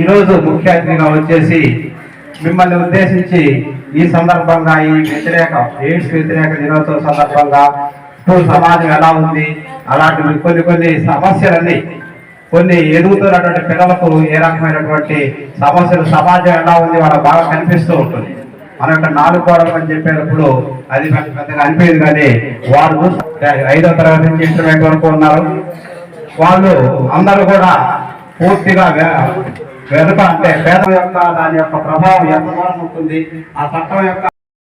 ఈరోజు ముఖ్య అతిథిగా వచ్చేసి మిమ్మల్ని ఉద్దేశించి ఈ సందర్భంగా ఈ వ్యతిరేక ఎయిడ్స్ వ్యతిరేక దినోత్సవం సందర్భంగా స్కూల్ సమాజం ఎలా ఉంది? అలాంటి కొన్ని కొన్ని సమస్యలన్నీ కొన్ని ఎదుగుతున్నటువంటి పిల్లలకు ఏ రకమైనటువంటి సమస్యలు సమాజం ఎలా ఉంది వాళ్ళకి బాగా కనిపిస్తూ ఉంటుంది. మన యొక్క నాలుగు గోడలు అని చెప్పేటప్పుడు అది పెద్ద- పెద్దగా అనిపించదు కానీ వారు ఐదో తరగతి నుంచి ఇంటర్మీడియట్ వరకు ఉన్నారు. వాళ్ళు అందరూ కూడా పూర్తిగా వెనుక అంటే పేదల యొక్క దాని యొక్క ప్రభావం ఎంత దూరం ఉంటుంది? ఆ చట్టం యొక్క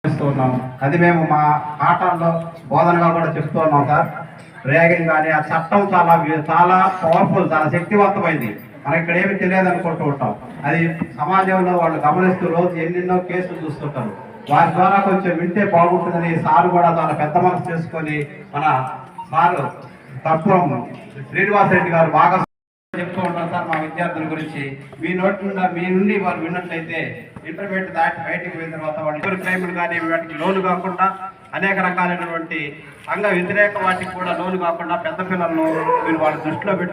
చేస్తూ ఉన్నాం అది మేము మా పాఠాల్లో బోధనగా కూడా చెప్తూ ఉన్నాం సార్. రేగింగ్ కానీ ఆ చట్టం చాలా చాలా పవర్ఫుల్ చాలా శక్తివంతమైంది. మనకి ఇక్కడ ఏమి తెలియదు అనుకుంటూ ఉంటాం. అది సమాజంలో వాళ్ళు గమనిస్తూ రోజు ఎన్నెన్నో కేసులు చూస్తుంటారు. వారి ద్వారా కొంచెం వింటే బాగుంటుందని సార్ కూడా చాలా పెద్ద మనసు చేసుకొని మన సారు తప్పు శ్రీనివాసరెడ్డి గారు బాగా చెప్తూ ఉంటాం సార్ మా విద్యార్థుల గురించి. మీ నోటి నుండి మీ నుండి వారు విన్నట్లయితే ఇంటర్మీడియట్ దాటి బయటికి పోయిన తర్వాత వాళ్ళు ఇతర కానీ వాటికి లోను కాకుండా అనేక రకాలైనటువంటి సంఘ వ్యతిరేక వాటికి కూడా లోను కాకుండా పెద్ద పిల్లలను మీరు వాళ్ళ దృష్టిలో పెట్టు